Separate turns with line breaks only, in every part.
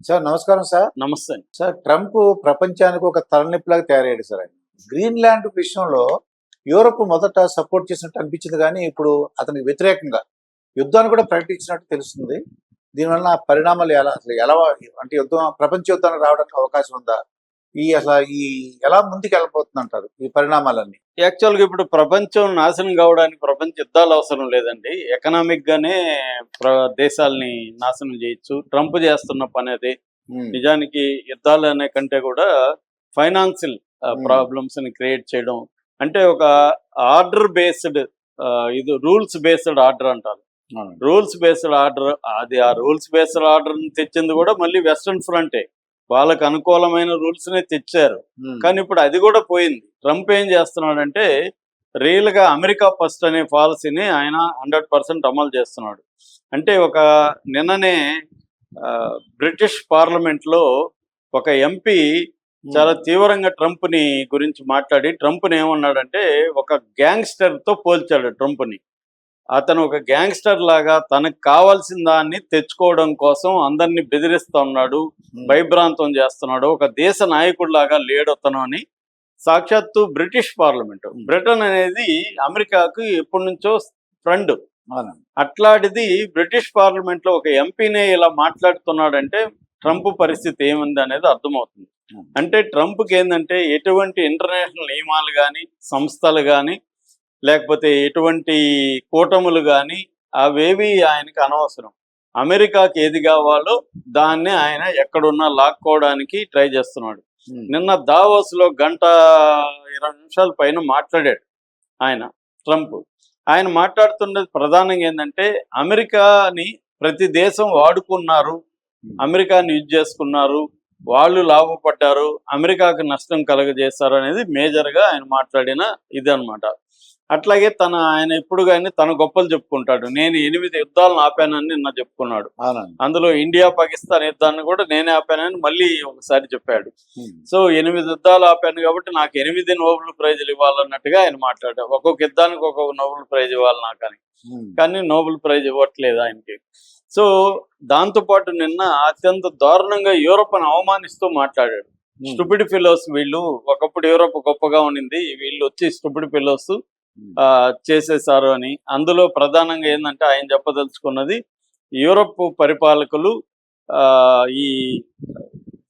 Sir నమస్కారం sir.
నమస్తే.
Sir Trump ప్రపంచానికి ఒక తలనొప్పిలాగా తయారయ్యాడు సార్ ఆయన. గ్రీన్లాండ్ విషయంలో యూరోప్ మొదట సపోర్ట్ చేసినట్టు అనిపించింది కానీ ఇప్పుడు అతనికి వ్యతిరేకంగా యుద్ధాన్ని కూడా ప్రకటించినట్టు తెలుస్తుంది. దీనివల్ల పరిణామాలు ఎలా అసలు ఎలా అంటే యుద్ధం ప్రపంచ యుద్ధానికి రావడానికి అవకాశం ఉందా? ఈ అసలు ఈ ఎలా ముందుకు వెళ్ళిపోతుంది అంటారు ఈ పరిణామాలన్నీ?
యాక్చువల్గా ఇప్పుడు ప్రపంచం నాశనం కావడానికి ప్రపంచ యుద్ధాలు అవసరం లేదండి. ఎకనామిక్ గానే ప్ర దేశాలని నాశనం చేయొచ్చు. ట్రంప్ చేస్తున్న పని అది. నిజానికి యుద్ధాలు అనే కంటే కూడా ఫైనాన్షియల్. ప్రాబ్లమ్స్ని క్రియేట్ చేయడం. అంటే ఒక ఆర్డర్ బేస్డ్ ఇది రూల్స్ బేస్డ్ ఆర్డర్ అంటారు. రూల్స్ బేస్డ్ ఆర్డర్ అది ఆ రూల్స్ బేస్డ్ ఆర్డర్ తెచ్చింది కూడా మళ్ళీ వెస్ట్రన్ ఫ్రంటే. వాళ్ళకు అనుకూలమైన రూల్స్ నే తెచ్చారు. కానీ ఇప్పుడు అది కూడా పోయింది. ట్రంప్ ఏం చేస్తున్నాడంటే రియల్గా అమెరికా ఫస్ట్ అనే పాలసీని ఆయన హండ్రెడ్ పర్సెంట్ అమలు చేస్తున్నాడు. అంటే ఒక నిన్ననే బ్రిటిష్ పార్లమెంట్లో ఒక ఎంపీ చాలా తీవ్రంగా ట్రంప్ని గురించి మాట్లాడి ట్రంప్ని ఏమన్నాడంటే ఒక గ్యాంగ్స్టర్తో పోల్చాడు ట్రంప్ని అతను ఒక గ్యాంగ్స్టర్ లాగా తనకు కావాల్సిన దాన్ని తెచ్చుకోవడం కోసం అందరినీ బెదిరిస్తా ఉన్నాడు భయభ్రాంతం చేస్తున్నాడు. ఒక దేశ నాయకుడిలాగా లేడు అతను అని. సాక్షాత్తు బ్రిటిష్ పార్లమెంట్. బ్రిటన్ అనేది అమెరికాకు ఎప్పటి నుంచో ఫ్రెండ్. అట్లాంటిది బ్రిటిష్ పార్లమెంట్లో ఒక ఎంపీనే ఇలా మాట్లాడుతున్నాడంటే ట్రంప్ పరిస్థితి ఏముంది అనేది అర్థమవుతుంది. అంటే ట్రంప్కి ఏంటంటే ఎటువంటి ఇంటర్నేషనల్ నియమాలు కానీ సంస్థలు కానీ లేకపోతే ఎటువంటి కూటములు కానీ అవేవి ఆయనకి అనవసరం. అమెరికాకి ఏది కావాలో దాన్ని ఆయన ఎక్కడున్నా లాక్కోవడానికి ట్రై చేస్తున్నాడు. నిన్న దావోస్లో గంట ఇరవై నిమిషాల పైన మాట్లాడాడు ఆయన ట్రంప్. ఆయన మాట్లాడుతున్నది ప్రధానంగా ఏంటంటే అమెరికాని ప్రతి దేశం వాడుకున్నారు అమెరికాని యూజ్ చేసుకున్నారు వాళ్ళు లాభపడ్డారు అమెరికాకు నష్టం కలగజేస్తారు అనేది మేజర్గా ఆయన మాట్లాడిన ఇది అనమాట అట్లాగే తన ఆయన ఎప్పుడు కానీ తన గొప్పలు చెప్పుకుంటాడు. నేను ఎనిమిది యుద్ధాలను ఆపానని నిన్న చెప్పుకున్నాడు. అందులో ఇండియా పాకిస్తాన్ యుద్ధాన్ని కూడా నేనే ఆపానని మళ్ళీ ఒకసారి చెప్పాడు. సో ఎనిమిది యుద్ధాలు ఆపాను కాబట్టి నాకు ఎనిమిది నోబెల్ ప్రైజులు ఇవ్వాలన్నట్టుగా ఆయన మాట్లాడారు ఒక్కొక్క యుద్ధానికి ఒక్కొక్క నోబెల్ ప్రైజ్ ఇవ్వాలి నాకు అని
ఉమ్,
కానీ నోబెల్ ప్రైజ్ ఇవ్వట్లేదు ఆయనకి. సో దాంతోపాటు నిన్న అత్యంత దారుణంగా యూరోప్ అని అవమానిస్తూ మాట్లాడాడు. స్టూపిడ్ ఫిలోస్ వీళ్ళు ఒకప్పుడు యూరోప్ గొప్పగా ఉండింది. వీళ్ళు వచ్చి స్టూపిడ్ ఫిలోస్
ఉమ్,
చేసేసారు అని. అందులో ప్రధానంగా ఏంటంటే ఆయన చెప్పదలుచుకున్నది యూరోప్ పరిపాలకులు ఆ, ఈ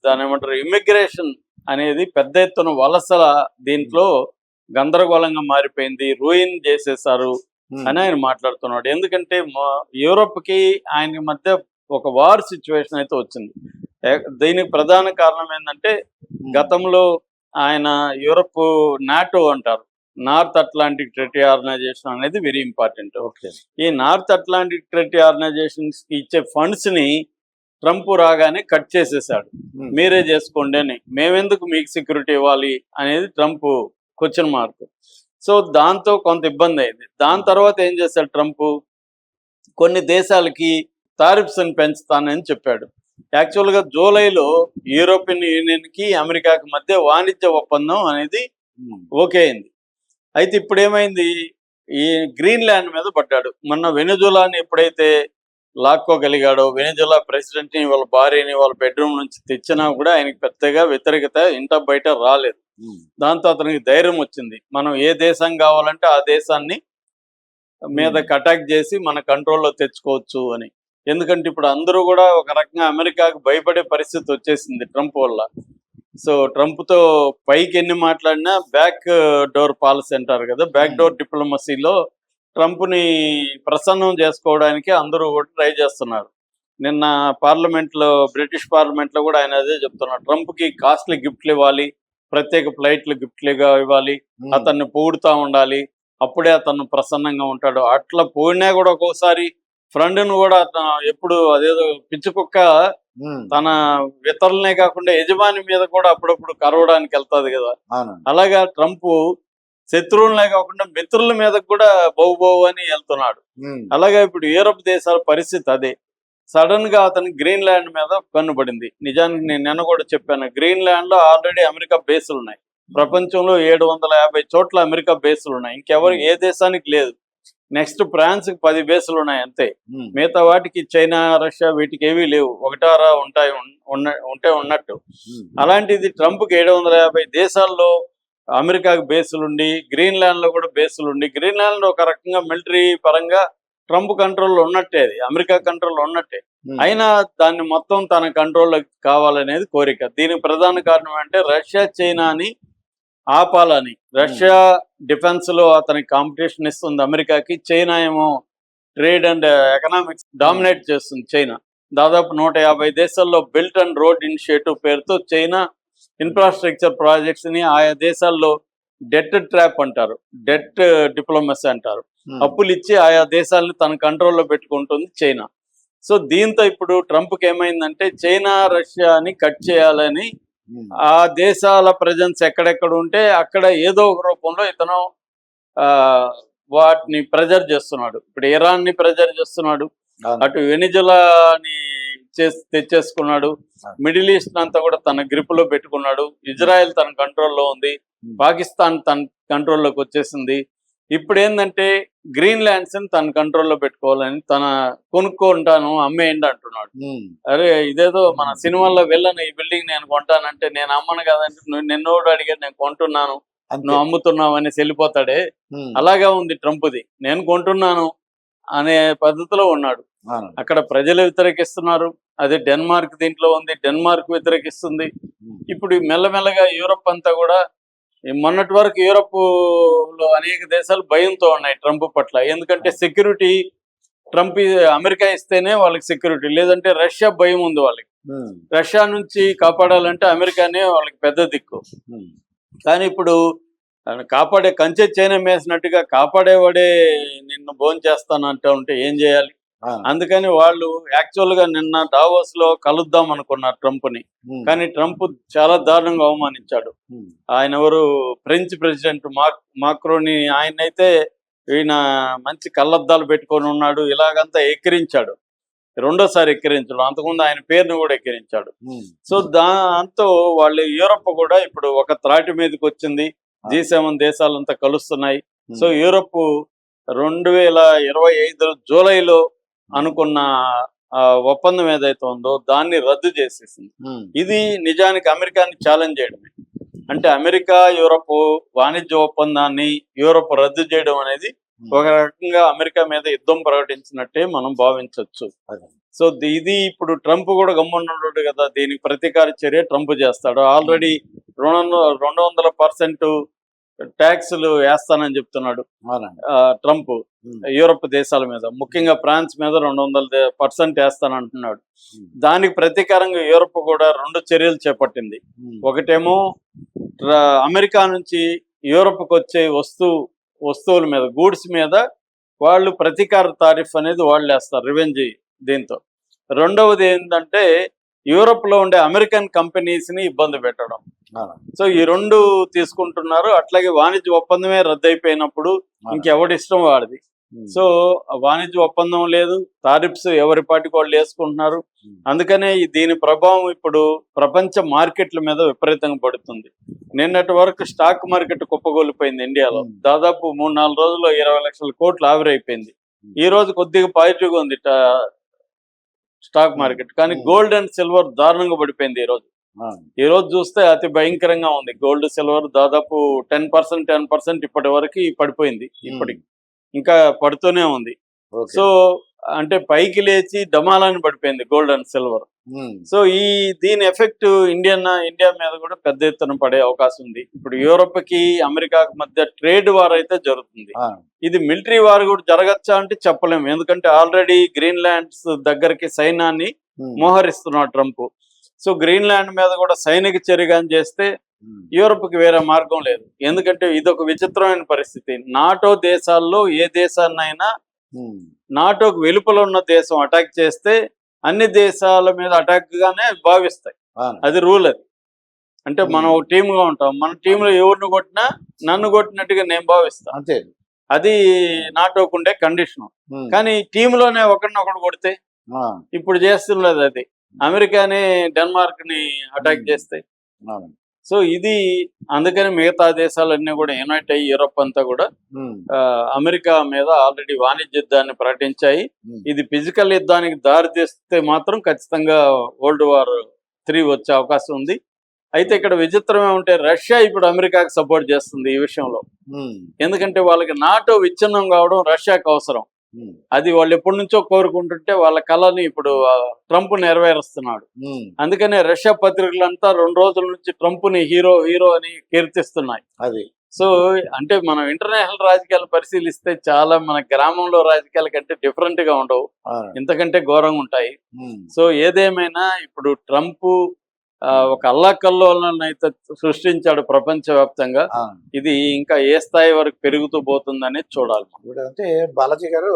దాని ఏమంటారు ఇమిగ్రేషన్ అనేది పెద్ద ఎత్తున వలసల దీంట్లో గందరగోళంగా మారిపోయింది రూయిన్ చేసేసారు అని ఆయన మాట్లాడుతున్నాడు. ఎందుకంటే మా- యూరోప్కి ఆయన మధ్య ఒక వార్ సిచ్యువేషన్ అయితే వచ్చింది. దీనికి ప్రధాన కారణం ఏంటంటే గతంలో ఆయన యూరోప్ నాటో అంటారు. నార్త్ అట్లాంటిక్ ట్రెటీ ఆర్గనైజేషన్ అనేది వెరీ ఇంపార్టెంట్.
ఓకే.
ఈ నార్త్ అట్లాంటిక్ ట్రెటీ ఆర్గనైజేషన్స్కి ఇచ్చే ఫండ్స్ని ట్రంప్ రాగానే కట్ చేసేసాడు. మీరే చేసుకోండి అని. మేమెందుకు మీకు సెక్యూరిటీ ఇవ్వాలి అనేది ట్రంప్ క్వశ్చన్ మార్క్. సో దాంతో కొంత ఇబ్బంది అయింది. దాని తర్వాత ఏం చేశాడు ట్రంప్? కొన్ని దేశాలకి టారిఫ్స్ అని పెంచుతానని చెప్పాడు. యాక్చువల్గా జూలైలో యూరోపియన్ యూనియన్కి అమెరికాకి మధ్య వాణిజ్య ఒప్పందం అనేది ఓకే అయింది. అయితే ఇప్పుడు ఏమైంది ఈ గ్రీన్ ల్యాండ్ మీద పడ్డాడు. మొన్న వెనుజులాని ఎప్పుడైతే లాక్కోగలిగాడో వెనుజులా ప్రెసిడెంట్ని వాళ్ళ భార్యని వాళ్ళ బెడ్రూమ్ నుంచి తెచ్చినా కూడా ఆయనకి పెద్దగా వ్యతిరేకత ఇంట బయట రాలేదు. దాంతో అతనికి ధైర్యం వచ్చింది. మనం ఏ దేశం కావాలంటే ఆ దేశాన్ని మీదకి అటాక్ చేసి మన కంట్రోల్లో తెచ్చుకోవచ్చు అని. ఎందుకంటే ఇప్పుడు అందరూ కూడా ఒక రకంగా అమెరికాకు భయపడే పరిస్థితి వచ్చేసింది ట్రంప్ వల్ల. సో ట్రంప్తో పైకి ఎన్ని మాట్లాడినా బ్యాక్ డోర్ పాలసీ అంటారు కదా బ్యాక్ డోర్ డిప్లొమసీలో ట్రంప్ని ప్రసన్నం చేసుకోవడానికి అందరూ కూడా ట్రై చేస్తున్నారు. నిన్న పార్లమెంట్లో బ్రిటిష్ పార్లమెంట్లో కూడా ఆయన అదే చెప్తున్నారు. ట్రంప్కి కాస్ట్లీ గిఫ్ట్లు ఇవ్వాలి ప్రత్యేక ఫ్లైట్లు గిఫ్ట్లుగా ఇవ్వాలి అతన్ని పొగుడుతా ఉండాలి అప్పుడే అతను ప్రసన్నంగా ఉంటాడు. అట్లా పోయినా కూడా ఒక్కోసారి ఫ్రెండ్ను కూడా ఎప్పుడు అదేదో పిచ్చి కుక్క
ఉమ్,
తన ఇతరులనే కాకుండా యజమాని మీద కూడా అప్పుడప్పుడు కరవడానికి వెళ్తాది కదా. అలాగా ట్రంప్ శత్రువులనే కాకుండా మిత్రుల మీద కూడా బౌ బౌ అని వెళ్తున్నాడు. అలాగే ఇప్పుడు యూరప్ దేశాల పరిస్థితి అదే. సడన్గా అతను గ్రీన్ ల్యాండ్ మీద కన్నుపడింది. నిజానికి నేను నిన్న కూడా చెప్పాను గ్రీన్ ల్యాండ్లో ఆల్రెడీ అమెరికా బేసులు ఉన్నాయి ప్రపంచంలో ఏడు వందల యాభై చోట్ల అమెరికా బేసులు ఉన్నాయి ఇంకెవరు ఏ దేశానికి లేదు. నెక్స్ట్ ఫ్రాన్స్కి పది బేసులు ఉన్నాయి అంతే. మిగతా వాటికి చైనా రష్యా వీటికి ఏవీ లేవు. ఒకటారా ఉంటాయి ఉంటే ఉన్నట్టు. అలాంటిది ట్రంప్కి ఏడు వందల యాభై దేశాల్లో అమెరికాకు బేసులుండి గ్రీన్లాండ్లో కూడా బేసులుండి. గ్రీన్లాండ్లో ఒక రకంగా మిలిటరీ పరంగా ట్రంప్ కంట్రోల్లో ఉన్నట్టే అది. అమెరికా కంట్రోల్లో ఉన్నట్టే. అయినా దాన్ని మొత్తం తన కంట్రోల్లో కావాలనేది కోరిక. దీనికి ప్రధాన కారణం అంటే రష్యా చైనాని ఆపాలని. రష్యా డిఫెన్స్లో అతనికి కాంపిటీషన్ ఇస్తుంది అమెరికాకి. చైనా ఏమో ట్రేడ్ అండ్ ఎకనామిక్స్ డామినేట్ చేస్తుంది చైనా. దాదాపు నూట యాభై దేశాల్లో బిల్ట్ అండ్ రోడ్ ఇనిషియేటివ్ పేరుతో చైనా ఇన్ఫ్రాస్ట్రక్చర్ ప్రాజెక్ట్స్ని ఆయా దేశాల్లో డెట్ ట్రాప్ అంటారు. డెట్ డిప్లొమసీ అంటారు.
ఉమ్,
అప్పులు ఇచ్చి ఆయా దేశాలను తన కంట్రోల్లో పెట్టుకుంటుంది చైనా. సో దీంతో ఇప్పుడు ట్రంప్కి ఏమైందంటే చైనా రష్యాని కట్ చేయాలని ఆ దేశాల ప్రజెన్స్ ఎక్కడెక్కడ ఉంటే అక్కడ ఏదో ఒక రూపంలో ఇతను ఆ వాటిని ప్రెజర్ చేస్తున్నాడు. ఇప్పుడు ఇరాన్ని ప్రెజర్ చేస్తున్నాడు. అటు వెనిజులాని చేస్- తెచ్చేసుకున్నాడు. మిడిల్ ఈస్ట్ అంతా కూడా తన గ్రిప్లో పెట్టుకున్నాడు ఇజ్రాయెల్ తన కంట్రోల్లో ఉంది. పాకిస్తాన్ తన కంట్రోల్లోకి వచ్చేసింది. ఇప్పుడు ఏంటంటే గ్రీన్ ల్యాండ్స్ని తన కంట్రోల్లో పెట్టుకోవాలని తన కొనుక్కుంటాను అమ్మేయండి అంటున్నాడు. అరే ఇదేదో మన సినిమాల్లో వెళ్ళను ఈ బిల్డింగ్ నేను కొంటానంటే నేను అమ్మను కదంటే నువ్వు నిన్నోడు అడిగాడు నేను కొంటున్నాను. నువ్వు అమ్ముతున్నావు అనేసి వెళ్ళిపోతాడే. అలాగా ఉంది ట్రంప్ది. నేను కొంటున్నాను అనే పద్ధతిలో ఉన్నాడు. అక్కడ ప్రజలు వ్యతిరేకిస్తున్నారు. అదే డెన్మార్క్ దీంట్లో ఉంది డెన్మార్క్ వ్యతిరేకిస్తుంది. ఇప్పుడు మెల్లమెల్లగా యూరప్ అంతా కూడా మొన్నటి వరకు యూరప్లో అనేక దేశాలు భయంతో ఉన్నాయి ట్రంప్ పట్ల. ఎందుకంటే సెక్యూరిటీ ట్రంప్ అమెరికా ఇస్తేనే వాళ్ళకి సెక్యూరిటీ లేదంటే రష్యా భయం ఉంది వాళ్ళకి. రష్యా నుంచి కాపాడాలంటే అమెరికానే వాళ్ళకి పెద్ద దిక్కు. కానీ ఇప్పుడు కాపాడే కంచె చైనా వేసినట్టుగా కాపాడేవాడే నిన్ను భోజనం చేస్తానంటూ ఉంటే ఏం చేయాలి. అందుకని వాళ్ళు యాక్చువల్గా నిన్న డావోస్లో కలుద్దాం అనుకున్నారు
ట్రంప్ని
కానీ ట్రంప్ చాలా దారుణంగా అవమానించాడు. ఆయన ఎవరు? ఫ్రెంచ్ ప్రెసిడెంట్ మాక్ మాక్రోని ఆయన అయితే ఈయన మంచి కళ్ళద్దాలు పెట్టుకొని ఉన్నాడు ఇలాగంతా ఎక్కిరించాడు. రెండోసారి ఎక్కిరించాడు అంతకుముందు ఆయన పేరుని కూడా ఎక్కిరించాడు. సో దాంతో వాళ్ళు యూరప్ కూడా ఇప్పుడు ఒక త్రాటి మీదకి వచ్చింది. జీ సెవెన్ దేశాలంతా కలుస్తున్నాయి. సో యూరప్ రెండు వేల ఇరవై ఐదు జూలైలో అనుకున్న ఒప్పందం ఏదైతే ఉందో దాన్ని రద్దు చేసేసింది. ఇది నిజానికి అమెరికాని ఛాలెంజ్ చేయడమే. అంటే అమెరికా యూరప్ వాణిజ్య ఒప్పందాన్ని యూరప్ రద్దు చేయడం అనేది ఒక రకంగా అమెరికా మీద యుద్ధం ప్రకటించినట్టే మనం భావించవచ్చు. సో ఇది ఇప్పుడు ట్రంప్ కూడా గమ్మున్నాడు కదా దీనికి ప్రతీకార చర్య ట్రంప్ చేస్తాడు. ఆల్రెడీ రెండు రెండు వందల పర్సెంట్ ట్యాక్స్లు వేస్తానని చెప్తున్నాడు ట్రంప్. యూరప్ దేశాల మీద ముఖ్యంగా ఫ్రాన్స్ మీద రెండు వందల పర్సెంట్ వేస్తానంటున్నాడు. దానికి ప్రతీకారంగా యూరప్ కూడా రెండు చర్యలు చేపట్టింది. ఒకటేమో అమెరికా నుంచి యూరప్కి వచ్చే వస్తు వస్తువుల మీద గూడ్స్ మీద వాళ్ళు ప్రతీకార తారీఫ్ అనేది వాళ్ళు వేస్తారు రివెంజ్ దీంతో. రెండవది ఏంటంటే యూరప్లో ఉండే అమెరికన్ కంపెనీస్ని ఇబ్బంది పెట్టడం. సో ఈ రెండు తీసుకుంటున్నారు. అట్లాగే వాణిజ్య ఒప్పందమే రద్దయిపోయినప్పుడు ఇంకెవడి ఇష్టం వాడిది? సో వాణిజ్య ఒప్పందం లేదు. తారిఫ్స్ ఎవరి పాటికి వాళ్ళు వేసుకుంటున్నారు. అందుకనే దీని ప్రభావం ఇప్పుడు ప్రపంచ మార్కెట్ల మీద విపరీతంగా పడుతుంది. నిన్నటి వరకు స్టాక్ మార్కెట్ కుప్పగోలిపోయింది ఇండియాలో. దాదాపు మూడు నాలుగు రోజుల్లో ఇరవై లక్షల కోట్లు ఆవిరైపోయింది. ఈ రోజు కొద్దిగా పాజిటివ్గా ఉంది స్టాక్ మార్కెట్. కానీ. గోల్డ్ అండ్ సిల్వర్ దారుణంగా పడిపోయింది ఈ రోజు. ఈ రోజు చూస్తే అతి భయంకరంగా ఉంది. గోల్డ్ సిల్వర్ దాదాపు టెన్ పర్సెంట్ టెన్ పర్సెంట్ ఇప్పటి వరకు పడిపోయింది. ఇప్పటికి. ఇంకా పడుతూనే ఉంది. సో అంటే పైకి లేచి డమాలని పడిపోయింది గోల్డ్ అండ్ సిల్వర్ సో ఈ దీని ఎఫెక్ట్ ఇండియన్ ఇండియా మీద కూడా పెద్ద ఎత్తున పడే అవకాశం ఉంది. ఇప్పుడు యూరోప్కి అమెరికాకి మధ్య ట్రేడ్ వార్ అయితే జరుగుతుంది. ఇది మిలిటరీ వార్ కూడా జరగచ్చా అంటే చెప్పలేము. ఎందుకంటే ఆల్రెడీ గ్రీన్ ల్యాండ్స్ దగ్గరికి సైన్యాన్ని
ఉమ్,
మోహరిస్తున్నాడు ట్రంప్. సో గ్రీన్ ల్యాండ్ మీద కూడా సైనిక చర్యగా చేస్తే
ఉమ్,
యూరోప్కి వేరే మార్గం లేదు. ఎందుకంటే ఇది ఒక విచిత్రమైన పరిస్థితి. నాటో దేశాల్లో ఏ దేశాన్నైనా నాటోకు వెలుపల ఉన్న దేశం అటాక్ చేస్తే అన్ని దేశాల మీద అటాక్ గానే భావిస్తాయి. అది రూల్ అది. అంటే మనం
Hmm.
ఒక టీమ్గా ఉంటాం. మన టీంలో ఎవరిని కొట్టినా నన్ను కొట్టినట్టుగా నేను భావిస్తాను
అంతే.
అది నాటోకు ఉండే కండిషన్.
ఉమ్,
కానీ టీంలోనే ఒకరినొకడు కొడితే ఇప్పుడు చేస్తున్నది అది. అమెరికాని డెన్మార్క్ని అటాక్
Hmm.
సో ఇది అందుకని మిగతా దేశాలన్నీ కూడా యునైట్ అయ్యి యూరప్ అంతా కూడా అమెరికా మీద ఆల్రెడీ వాణిజ్య యుద్ధాన్ని ప్రకటించాయి. ఇది ఫిజికల్ యుద్ధానికి దారి తీస్తే మాత్రం ఖచ్చితంగా వరల్డ్ వార్ త్రీ వచ్చే అవకాశం ఉంది. అయితే ఇక్కడ విచిత్రం ఏమంటే రష్యా ఇప్పుడు అమెరికాకి సపోర్ట్ చేస్తుంది ఈ విషయంలో. ఎందుకంటే వాళ్ళకి నాటో విచ్ఛిన్నం కావడం రష్యాకి అవసరం. అది వాళ్ళు ఎప్పటి నుంచో కోరుకుంటుంటే వాళ్ళ కళని ఇప్పుడు ట్రంప్ నెరవేరుస్తున్నాడు. అందుకనే రష్యా పత్రికలంతా రెండు రోజుల నుంచి ట్రంప్ని హీరో హీరో అని కీర్తిస్తున్నాయి.
అది.
సో అంటే మనం ఇంటర్నేషనల్ రాజకీయాలు పరిశీలిస్తే చాలా మన గ్రామంలో రాజకీయాల కంటే డిఫరెంట్గా ఉండవు. ఇంతకంటే ఘోరంగా ఉంటాయి. సో ఏదేమైనా ఇప్పుడు ట్రంప్ ఒక అల్లాకల్లోలను అయితే సృష్టించాడు ప్రపంచవ్యాప్తంగా.
అవును.
ఇది ఇంకా ఏ స్థాయి వరకు పెరుగుతూ పోతుందనేది చూడాలి.
అంటే బాలాజీ గారు